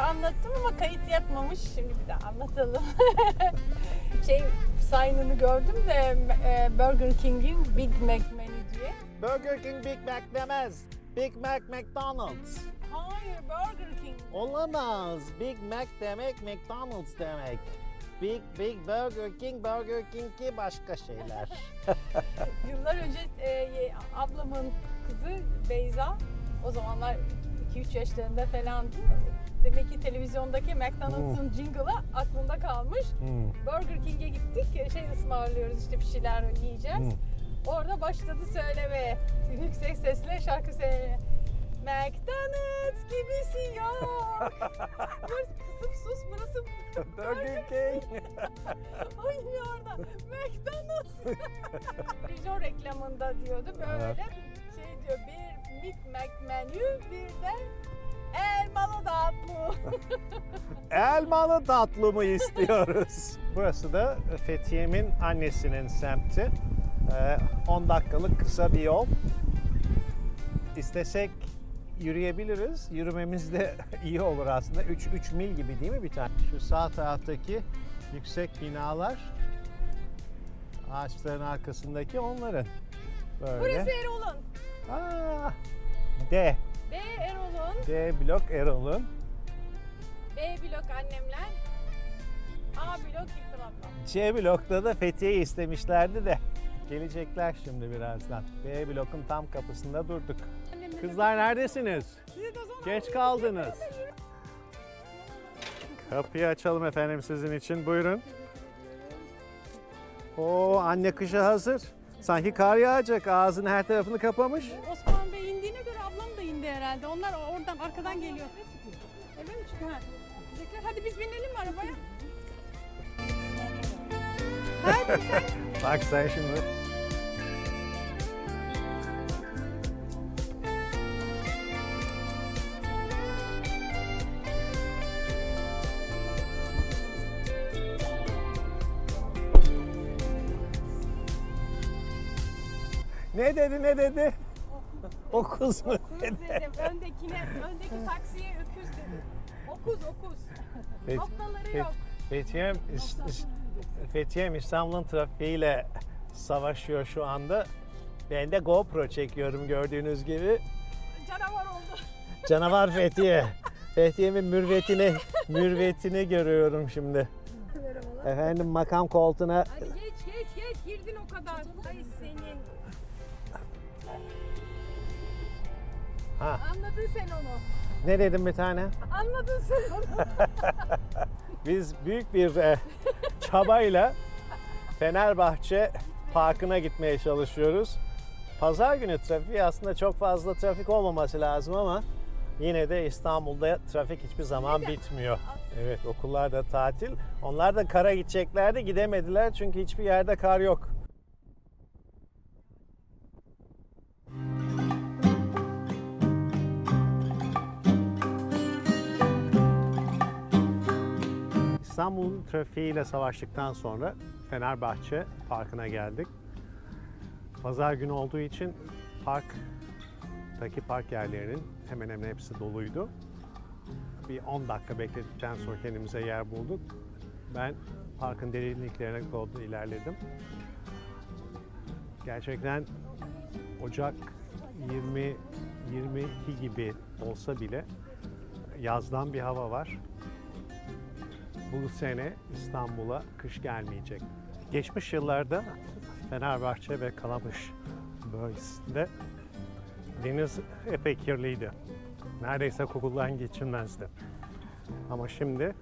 anlattım ama kayıt yapmamış. Şimdi bir daha anlatalım. şey sign'ını gördüm de e, Burger King'in Big Mac menü diye. Burger King Big Mac demez. Big Mac McDonald's. Hayır Burger King. Olamaz. Big Mac demek McDonald's demek. Big Big Burger King Burger King ki başka şeyler. Yıllar önce e, ablamın kızı Beyza o zamanlar 2-3 yaşlarında falandı. Demek ki televizyondaki McDonald's'ın jingle'ı aklında kalmış. Hmm. Burger King'e gittik. Şey ısmarlıyoruz işte bir şeyler yiyeceğiz. Hmm. Orada başladı söylemeye. Yüksek sesle şarkı söylemeye. McDonald's gibisi yok. Böyle kısıp sus burası Burger King. Aynı orada. McDonald's. Televizyon reklamında diyordu böyle şey diyor bir Big Mac menü bir de elmalı tatlı. Elmalı tatlı mı istiyoruz? Burası da Fethiye'min annesinin semti. Ee, 10 dakikalık kısa bir yol. İstesek yürüyebiliriz. Yürümemiz de iyi olur aslında. 3 3 mil gibi değil mi bir tane? Şu sağ taraftaki yüksek binalar ağaçların arkasındaki onların. Böyle. Burası Erol'un. Aa, D. B Erol'un. D blok Erol'un. B blok annemler. A blok İlknur ablam. C blokta da Fethiye'yi istemişlerdi de gelecekler şimdi birazdan. B blokun tam kapısında durduk. Kızlar neredesiniz? Size de o zaman Geç kaldınız. Kapıyı açalım efendim sizin için. Buyurun. Oo anne kışa hazır. Sanki kar yağacak. Ağzının her tarafını kapamış. Herhalde. Onlar oradan arkadan geliyor. Öyle mi çıkıyor? Ha. Hadi biz binelim mi arabaya? Hadi sen. Bak sen şimdi. Ne dedi ne dedi? Okuz mu Okuz dedi? dedim. Öndekine, öndeki taksiye öküz dedim. Okuz okuz. Fet- Noktaları Fet- yok. Fethiye'm, Fethiye'm İstanbul'un trafiğiyle savaşıyor şu anda. Ben de GoPro çekiyorum gördüğünüz gibi. Canavar oldu. Canavar Fethiye. Fethiye'min mürvetini, mürvetini görüyorum şimdi. Efendim makam koltuğuna ha Anladın sen onu. ne dedim bir tane? Anladın sen onu. Biz büyük bir e, çabayla Fenerbahçe Parkı'na gitmeye çalışıyoruz. Pazar günü trafiği aslında çok fazla trafik olmaması lazım ama yine de İstanbul'da trafik hiçbir zaman bitmiyor. Evet okullar da tatil. Onlar da kara gideceklerdi gidemediler çünkü hiçbir yerde kar yok. İstanbul'un trafiğiyle savaştıktan sonra Fenerbahçe Parkı'na geldik. Pazar günü olduğu için parktaki park yerlerinin hemen hemen hepsi doluydu. Bir 10 dakika bekledikten sonra kendimize yer bulduk. Ben parkın derinliklerine doğru ilerledim. Gerçekten Ocak 20 22 gibi olsa bile yazdan bir hava var bu sene İstanbul'a kış gelmeyecek. Geçmiş yıllarda Fenerbahçe ve Kalamış bölgesinde deniz epey kirliydi. Neredeyse kokulan geçilmezdi. Ama şimdi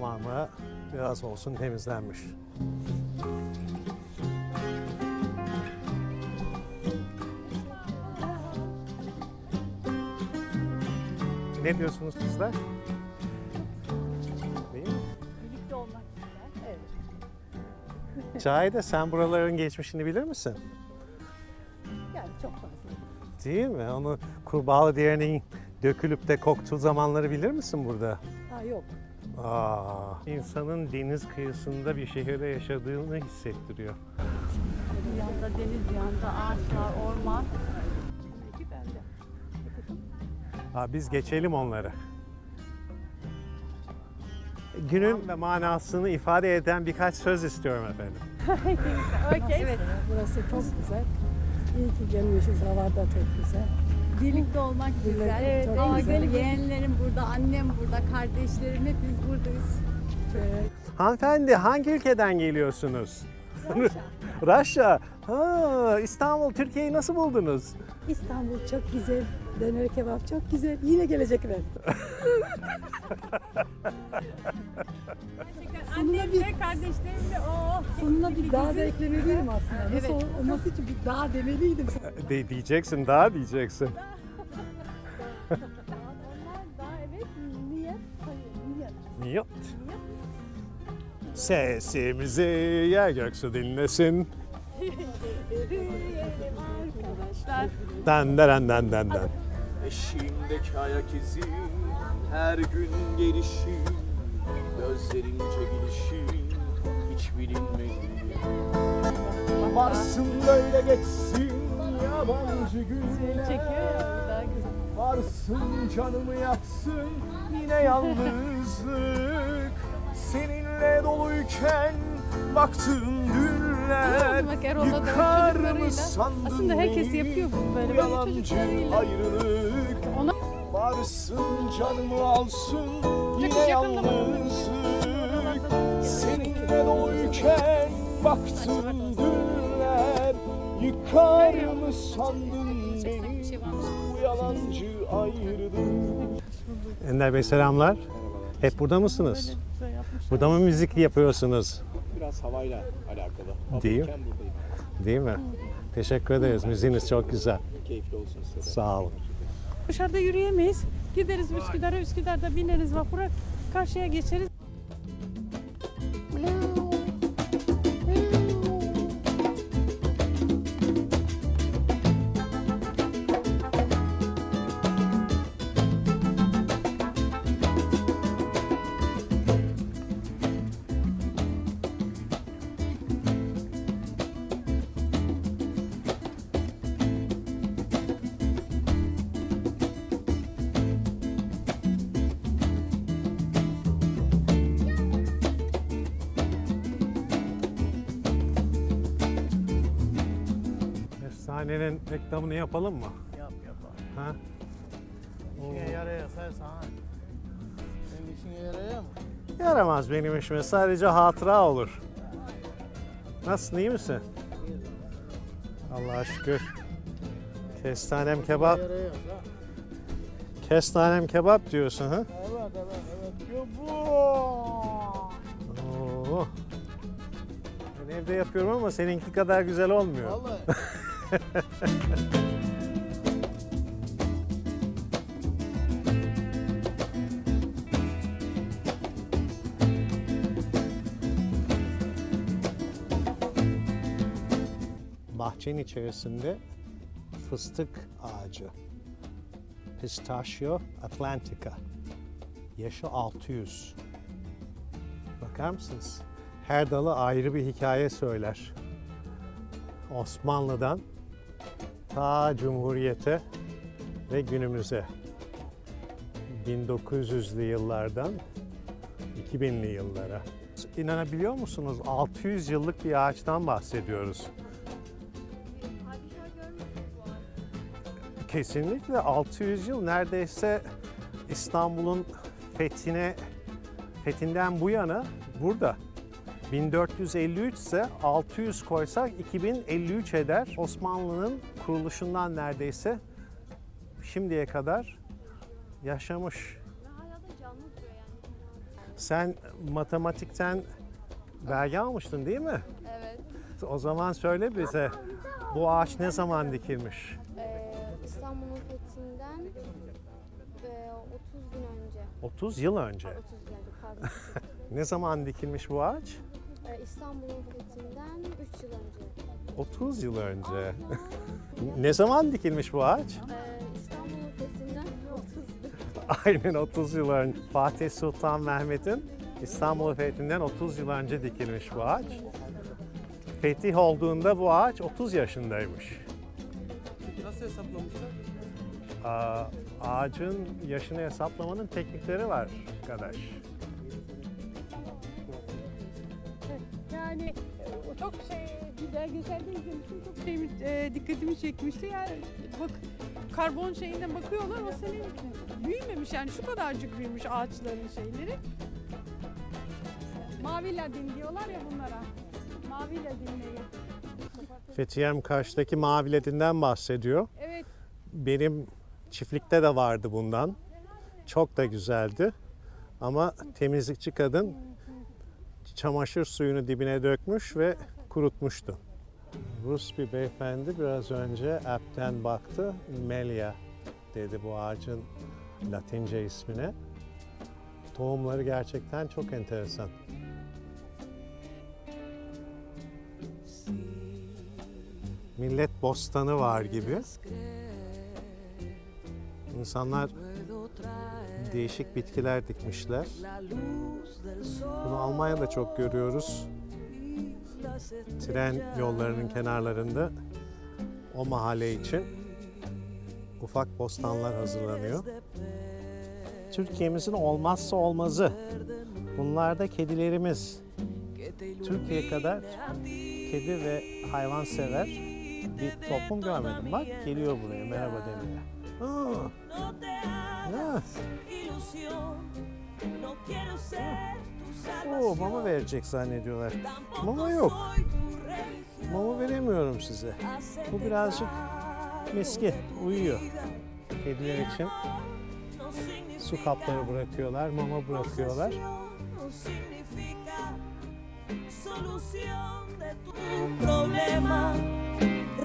Marmara biraz olsun temizlenmiş. Ne diyorsunuz kızlar? Cahide sen buraların geçmişini bilir misin? Yani çok fazla. Değil mi? Onu kurbağalı diğerinin dökülüp de koktuğu zamanları bilir misin burada? Ha yok. Aa, insanın deniz kıyısında bir şehirde yaşadığını hissettiriyor. Bir yanda deniz, bir yanda ağaçlar, orman. De. Ha, biz geçelim onları. günün ve manasını ifade eden birkaç söz istiyorum efendim. Okey. Evet, burası çok güzel. İyi ki gelmişiz, hava da çok güzel. Birlikte olmak güzel. Evet, çok Daha güzel. güzel. Yeğenlerim burada, annem burada, kardeşlerim hepimiz buradayız. Şöyle Hanımefendi hangi ülkeden geliyorsunuz? Rusya. Rusya. Ha, İstanbul, Türkiye'yi nasıl buldunuz? İstanbul çok güzel, döner kebap çok güzel. Yine gelecekler. Gerçekten annemle, kardeşlerimle oh. Sonuna bir daha da eklemeliydim aslında. Nasıl Evet. olması için bir daha demeliydim. De, diyeceksin, daha diyeceksin. Onlar daha evet niyet. Hayır niyet. Niyet. Sesimizi yer göksu dinlesin. Yürüyelim arkadaşlar. Den den den den den. Eşiğimdeki ayak izin Her gün gelişin Gözlerince gidişin Hiç bilinmedi Varsın böyle geçsin Yabancı günler Çekiyor ya daha güzel. Varsın canımı yaksın Yine yalnızlık Seninle doluyken Baktığım günler Bak Erol'la da Yıkar mı çocuklarıyla. sandın Aslında herkes beni? yapıyor bunu böyle, böyle Yalancı çocuklarıyla. ayrılık Ona Varsın canımı alsın mı? yalnızlık Seninle doluyken baktım günler Yıkar mı sandın beni bu yalancı ayrılık Ender Bey selamlar. Hep burada mısınız? Burada mı müzik yapıyorsunuz? Biraz havayla alakalı. Değil. Değil mi? Teşekkür ederiz. Müziğiniz çok güzel. Keyifli olsun size. de. Sağ olun. Dışarıda yürüyemeyiz. Gideriz Üsküdar'a, Üsküdar'da bineriz vapura, karşıya geçeriz. Efsanenin reklamını yapalım mı? Yap yap abi. Ha? İşine yarayasa sana. Senin işine yarıyor mu? Yaramaz benim işime. Sadece hatıra olur. Nasılsın? iyi misin? Allah'a şükür. Kestanem kebap. Yarıyorsa. Kestanem kebap diyorsun ha? Evet evet evet. Yo bu. Oo. Ben evde yapıyorum ama seninki kadar güzel olmuyor. Vallahi. Bahçenin içerisinde fıstık ağacı. Pistachio atlantica. Yaşı 600. Bakar mısınız? Her dalı ayrı bir hikaye söyler. Osmanlı'dan ta Cumhuriyete ve günümüze. 1900'lü yıllardan 2000'li yıllara. İnanabiliyor musunuz? 600 yıllık bir ağaçtan bahsediyoruz. Kesinlikle 600 yıl neredeyse İstanbul'un fethine fethinden bu yana burada. 1453 ise 600 koysak 2053 eder. Osmanlı'nın kuruluşundan neredeyse şimdiye kadar yaşamış. Sen matematikten belge almıştın değil mi? Evet. O zaman söyle bize bu ağaç ne zaman dikilmiş? Ee, İstanbul'un fethinden e, 30 gün önce. 30 yıl önce. 30 gün önce pardon. Ne zaman dikilmiş bu ağaç? Ee, İstanbul'un fethinden 3 yıl önce. 30 yıl önce. ne zaman dikilmiş bu ağaç? Ee, İstanbul'un fethinden 30 yıl. Aynen 30 yıl önce. Fatih Sultan Mehmet'in İstanbul fethinden 30 yıl önce dikilmiş bu ağaç. Fetih olduğunda bu ağaç 30 yaşındaymış. Peki nasıl hesaplamışlar? Aa, ağacın yaşını hesaplamanın teknikleri var arkadaş. Yani e, çok şey belgeselde izlemiştim çok şey, e, dikkatimi çekmişti. Yani bak karbon şeyine bakıyorlar o sene büyümemiş yani şu kadarcık büyümüş ağaçların şeyleri. Mavi ladin diyorlar ya bunlara. Mavi ladinleri. Fethiye'm Kaş'taki mavi ledinden bahsediyor. Evet Benim çiftlikte de vardı bundan. Çok da güzeldi. Ama temizlikçi kadın çamaşır suyunu dibine dökmüş ve kurutmuştu. Rus bir beyefendi biraz önce app'ten baktı. Melia dedi bu ağacın Latince ismine. Tohumları gerçekten çok enteresan. Millet bostanı var gibi. İnsanlar değişik bitkiler dikmişler. Bunu Almanya'da çok görüyoruz. Tren yollarının kenarlarında o mahalle için ufak bostanlar hazırlanıyor. Türkiye'mizin olmazsa olmazı. Bunlar da kedilerimiz. Türkiye kadar kedi ve hayvan sever bir toplum görmedim. Bak geliyor buraya merhaba demeye. Aa, ya. Oo, mama verecek zannediyorlar. Mama yok. Mama veremiyorum size. Bu birazcık miski, uyuyor. Kediler için su kapları bırakıyorlar, mama bırakıyorlar.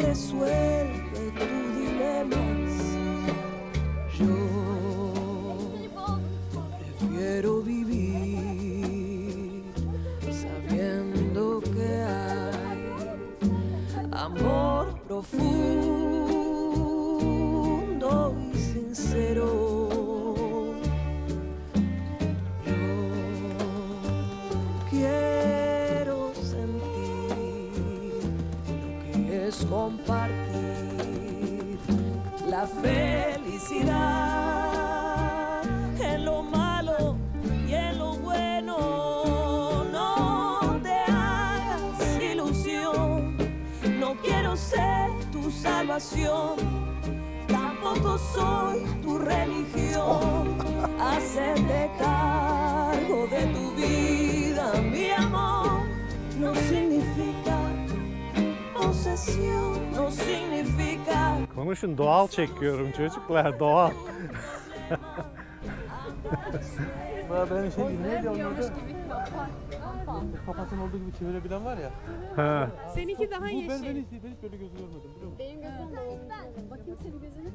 Resuelve tu dilemas. Yo profundo y sincero. Yo quiero sentir lo que es compartir la felicidad salvación, tampoco soy tu religión. Hacerte cargo de tu vida, mi amor, no significa posesión, no significa Konuşun doğal çekiyorum çocuklar doğal. Ya ben şey ne diyorum orada? Kafasının olduğu gibi çevirebilen var ya. Ha. seninki daha Bu ben, ben, yeşil. hiç, ben hiç böyle gözü görmedim biliyor musun? Benim gözüm de Bakayım senin gözüne.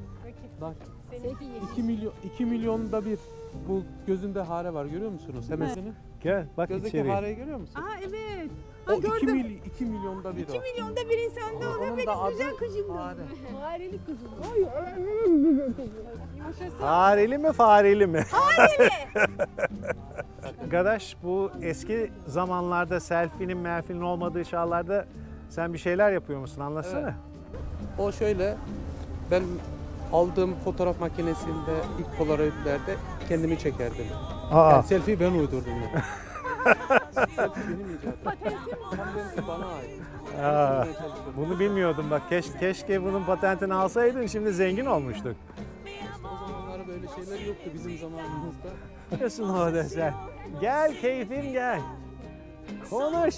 Bak Seninki yeşil. 2 milyon 2 milyonda bir bu gözünde hare var görüyor musunuz? Hemen senin. Gel bak Gözdeki içeri. hareyi görüyor musun? Aa evet. O Ha, 2 gördüm. mily 2 milyonda bir 2 o. milyonda bir insanda oluyor Onun benim da adı güzel kızım. Hare. Fareli kızım. Yumuşasın. Fareli mi fareli mi? Arkadaş bu eski zamanlarda selfie'nin merfinin olmadığı çağlarda sen bir şeyler yapıyor musun anlatsana. Evet. O şöyle ben aldığım fotoğraf makinesinde ilk polaroidlerde kendimi çekerdim. Aa, Yani selfie ben uydurdum. Yani. benim icadım. Patentim o. Patenti bana ait. aa, bunu bilmiyordum bak keş, keşke bunun patentini alsaydın şimdi zengin olmuştuk. O zamanlar böyle şeyler yoktu bizim zamanımızda. Nesin orada sen? Gel keyfim gel. Konuş.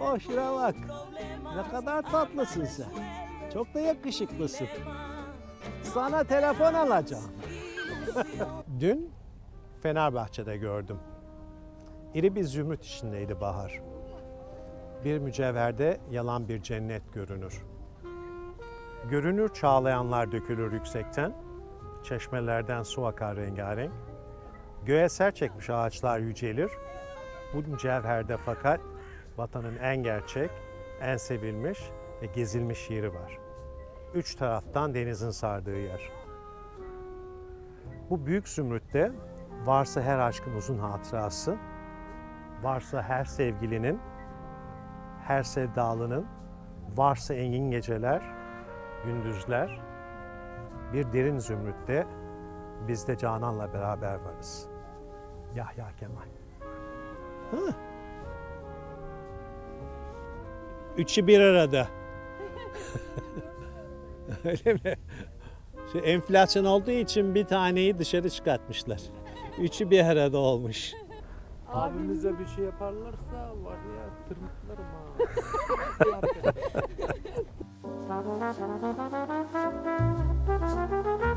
Oh şuna bak. Ne kadar tatlısın sen. Çok da yakışıklısın. Sana telefon alacağım. Dün Fenerbahçe'de gördüm. İri bir zümrüt içindeydi bahar. Bir mücevherde yalan bir cennet görünür. Görünür çağlayanlar dökülür yüksekten. Çeşmelerden su akar rengarenk. Göğe ser çekmiş ağaçlar yücelir. Bu mücevherde fakat vatanın en gerçek, en sevilmiş ve gezilmiş yeri var. Üç taraftan denizin sardığı yer. Bu büyük zümrütte varsa her aşkın uzun hatırası, varsa her sevgilinin, her sevdalının, varsa engin geceler, gündüzler, bir derin zümrütte biz de Canan'la beraber varız. Yahya Kemal. Hı. Üçü bir arada. Öyle mi? Şey, enflasyon olduğu için bir taneyi dışarı çıkartmışlar. Üçü bir arada olmuş. Abimize bir şey yaparlarsa var ya tırmıklarım ha.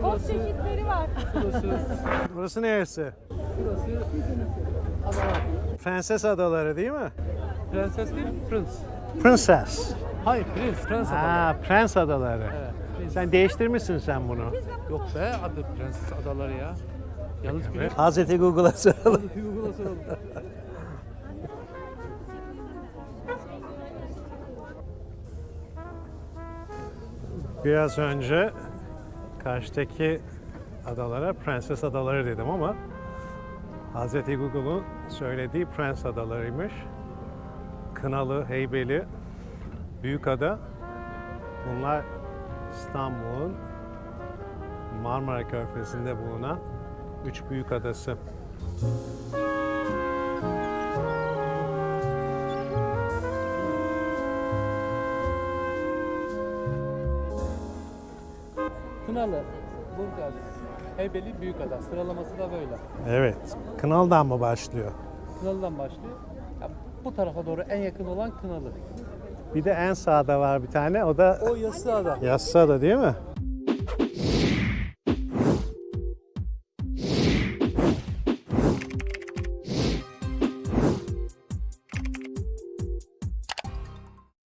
Şurası, çeşitleri var. şurası, Burası neresi? şurası adalar. Prenses Adaları değil mi? Prenses değil, prens. Princess. Hayır, prens, prens adaları. Ha, Prens Adaları. Evet. Sen değiştirmişsin sen bunu. Yok be adı prens adaları ya. Yanlış biliyorum. Hazreti Google'a soralım. Google'a soralım. Biraz önce karşıdaki adalara Prenses Adaları dedim ama Hazreti Google'un söylediği Prens Adalarıymış. Kınalı, Heybeli, Büyükada. Bunlar İstanbul'un Marmara Körfezi'nde bulunan üç büyük adası. Kınalı, Burgaz, Heybeli, Büyükada. Sıralaması da böyle. Evet, Kınalı'dan mı başlıyor? Kınalı'dan başlıyor. Ya, bu tarafa doğru en yakın olan Kınalı. Bir de en sağda var bir tane, o da O Yassıada. Yassıada değil mi?